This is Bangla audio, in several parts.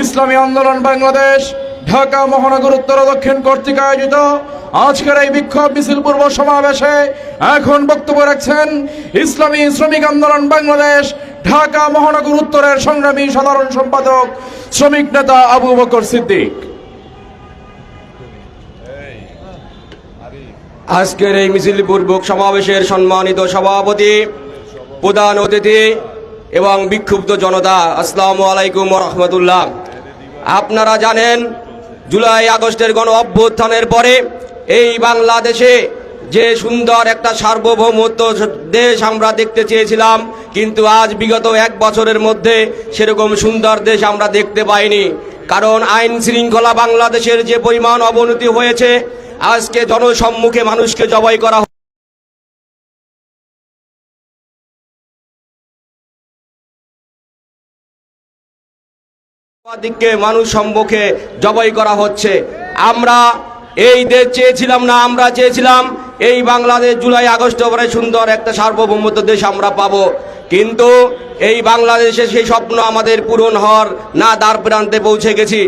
ইসলামী আন্দোলন বাংলাদেশ, ঢাকা মহানগর উত্তর দক্ষিণ কর্তৃক আয়োজিত। আজকের এই বিক্ষোভ মিছিল পূর্ব সমাবেশে এখন বক্তব্য রাখছেন ইসলামী শ্রমিক আন্দোলন বাংলাদেশ, ঢাকা মহানগর উত্তরের সংগ্রামী সাধারণ সম্পাদক, শ্রমিক নেতা আবু বকর সিদ্দিক। আজকের এই মিছিল পূর্বক সমাবেশের সম্মানিত সভাপতি, প্রধান অতিথি এবং বিক্ষুব্ধ জনতা, আসসালামু আলাইকুম রহমতুল্লাহ। আপনারা জানেন, জুলাই আগস্টের গণ অভ্যুত্থানের পরে এই বাংলাদেশে যে সুন্দর একটা সার্বভৌমত্ব দেশ আমরা দেখতে চেয়েছিলাম, কিন্তু আজ বিগত এক বছরের মধ্যে সেরকম সুন্দর দেশ আমরা দেখতে পাইনি। কারণ আইন শৃঙ্খলা বাংলাদেশের যে পরিমাণ অবনতি হয়েছে, আজকে জনসম্মুখে মানুষকে জবাই করা দিককে মানুষ সম্মুখে জবাই করা হচ্ছে। আমরা এই দেশ চেয়েছিলাম না, আমরা চেয়েছিলাম এই বাংলাদেশ জুলাই আগস্ট পরে সুন্দর একটা সার্বভৌমত্ব দেশ আমরা পাবো। কিন্তু এই বাংলাদেশে সেই স্বপ্ন আমাদের পূরণ হওয়ার না, দ্বার প্রান্তে পৌঁছে গেছি।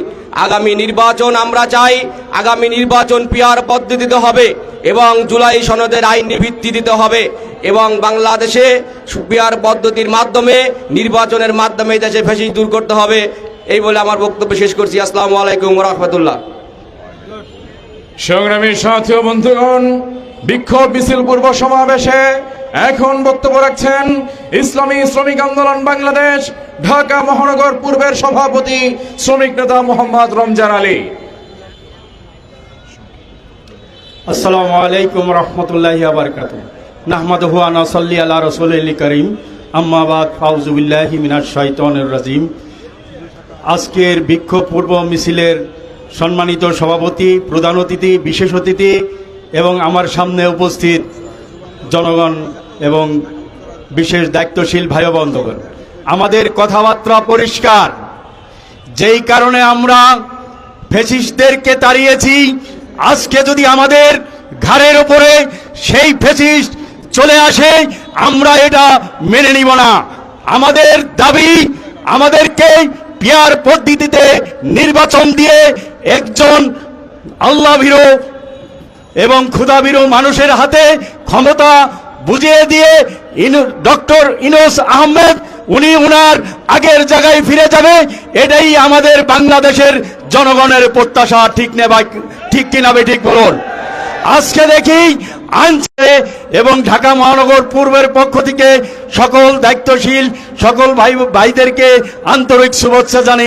আগামী নির্বাচন আমরা চাই, আগামী নির্বাচন পিয়ার পদ্ধতিতে হবে এবং জুলাই সনদের আইনি ভিত্তি দিতে হবে এবং বাংলাদেশে পিয়ার পদ্ধতির মাধ্যমে, নির্বাচনের মাধ্যমে দেশে ফেসিস দূর করতে হবে। এই বলে আমার বক্তব্য শেষ করছি। আসসালামু আলাইকুম রহমতুল্লাহ। সংগ্রামী সাথী ও বন্ধুগণ বিক্ষোভ মিছিল পূর্ব সমাবেশে এখন বক্তব্য রাখছেন ইসলামী শ্রমিক আন্দোলন বাংলাদেশ ঢাকা মহানগর পূর্বের সভাপতি শ্রমিক নেতা মোহাম্মদ রমজান আলী। আসসালামু আলাইকুম রহমতুল্লাহি আবরকাত নাহমাদ হুয়ান সাল্লি আল্লাহ রসুল করিম। আম্মাবাদ ফাউজুবিল্লাহি মিনার শৈতনের রাজিম। আজকের বিক্ষোভ পূর্ব মিছিলের সম্মানিত সভাপতি, প্রধান অতিথি, বিশেষ অতিথি এবং আমার সামনে উপস্থিত জনগণ এবং বিশেষ দায়িত্বশীল ভাই বন্ধুগণ। আমাদের কথাবার্তা পরিষ্কার। যেই কারণে আমরা ফেসিস্টদেরকে তাড়িয়েছি, আজকে যদি আমাদের ঘাড়ের ওপরে সেই ফেসিস্ট চলে আসে, আমরা এটা মেনে নিব না। আমাদের দাবি আমাদেরকে পিয়ার পদ্ধতিতে নির্বাচন দিয়ে একজন আল্লাহ ভীরু এবং ক্ষুদাবিরু মানুষের হাতে ক্ষমতা বুঝিয়ে দিয়ে ডক্টর ইনোস আহমেদ, উনি উনার আগের জায়গায় ফিরে যাবে, এটাই আমাদের বাংলাদেশের জনগণের প্রত্যাশা। ঠিক নেবা ঠিক কিনাবে ঠিক বলুন। আজকে দেখি আনছে এবং ঢাকা মহানগর পূর্বের পক্ষ থেকে সকল দায়িত্বশীল, সকল ভাই ভাইদেরকে আন্তরিক শুভেচ্ছা জানিয়ে